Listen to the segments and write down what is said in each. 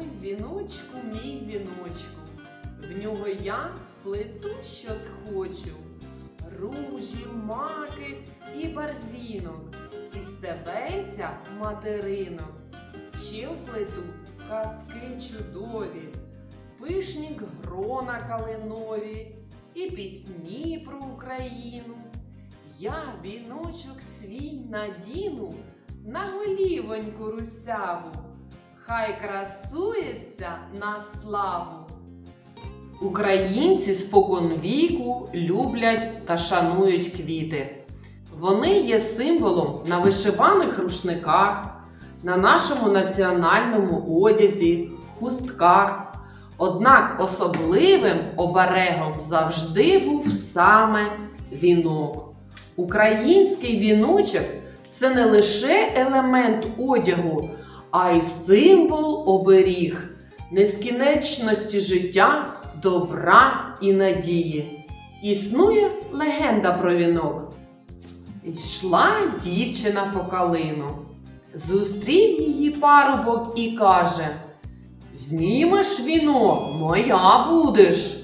Ой, віночку, мій віночку, в нього я вплету, що схочу. Ружі, маки і барвінок, і стебельця материнок. Ще вплету казки чудові, пишні грона калинові і пісні про Україну. Я віночок свій надіну на голівоньку русяву, хай красується на славу. Українці спокон віку люблять та шанують квіти. Вони є символом на вишиваних рушниках, на нашому національному одязі, хустках. Однак особливим оберегом завжди був саме вінок. Український віночок це не лише елемент одягу, а й символ оберіг, нескінченності життя, добра і надії. Існує легенда про вінок. Йшла дівчина по калину. Зустрів її парубок і каже: Знімеш вінок, моя будеш.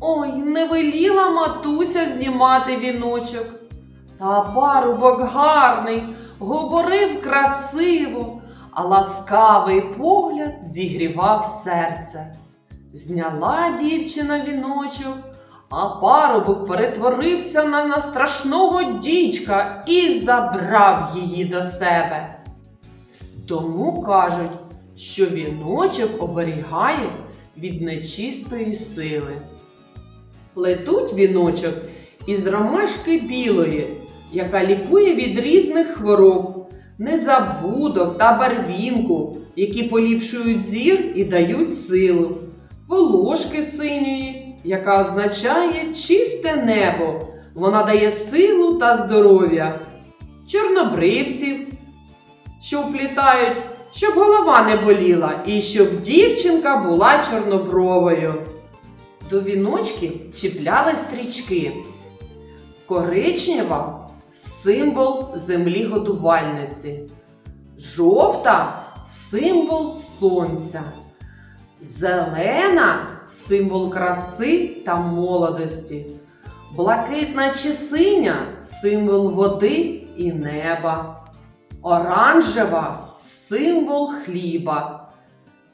Ой, не веліла матуся знімати віночок. Та парубок гарний, говорив красиво, а ласкавий погляд зігрівав серце. Зняла дівчина віночок, а парубок перетворився на, на страшного дічка і забрав її до себе. Тому кажуть, що віночок оберігає від нечистої сили. Плетуть віночок із ромашки білої, яка лікує від різних хвороб, незабудок та барвінку, які поліпшують зір і дають силу, волошки синьої, яка означає чисте небо. Вона дає силу та здоров'я, чорнобривців, що вплітають, щоб голова не боліла, і щоб дівчинка була чорнобровою. До віночків чіпляли стрічки. Коричнева символ землі годувальниці. Жовта символ сонця. Зелена символ краси та молодості. Блакитна чи синя символ води і неба. Оранжева символ хліба.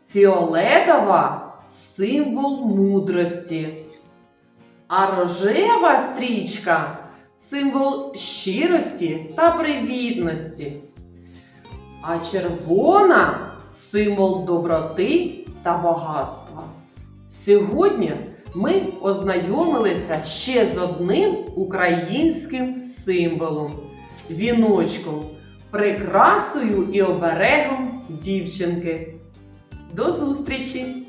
Фіолетова символ мудрості. А рожева стрічка символ щирості та привітності. А червона символ доброти та багатства. Сьогодні ми ознайомилися ще з одним українським символом віночком, прикрасою і оберегом дівчинки. До зустрічі!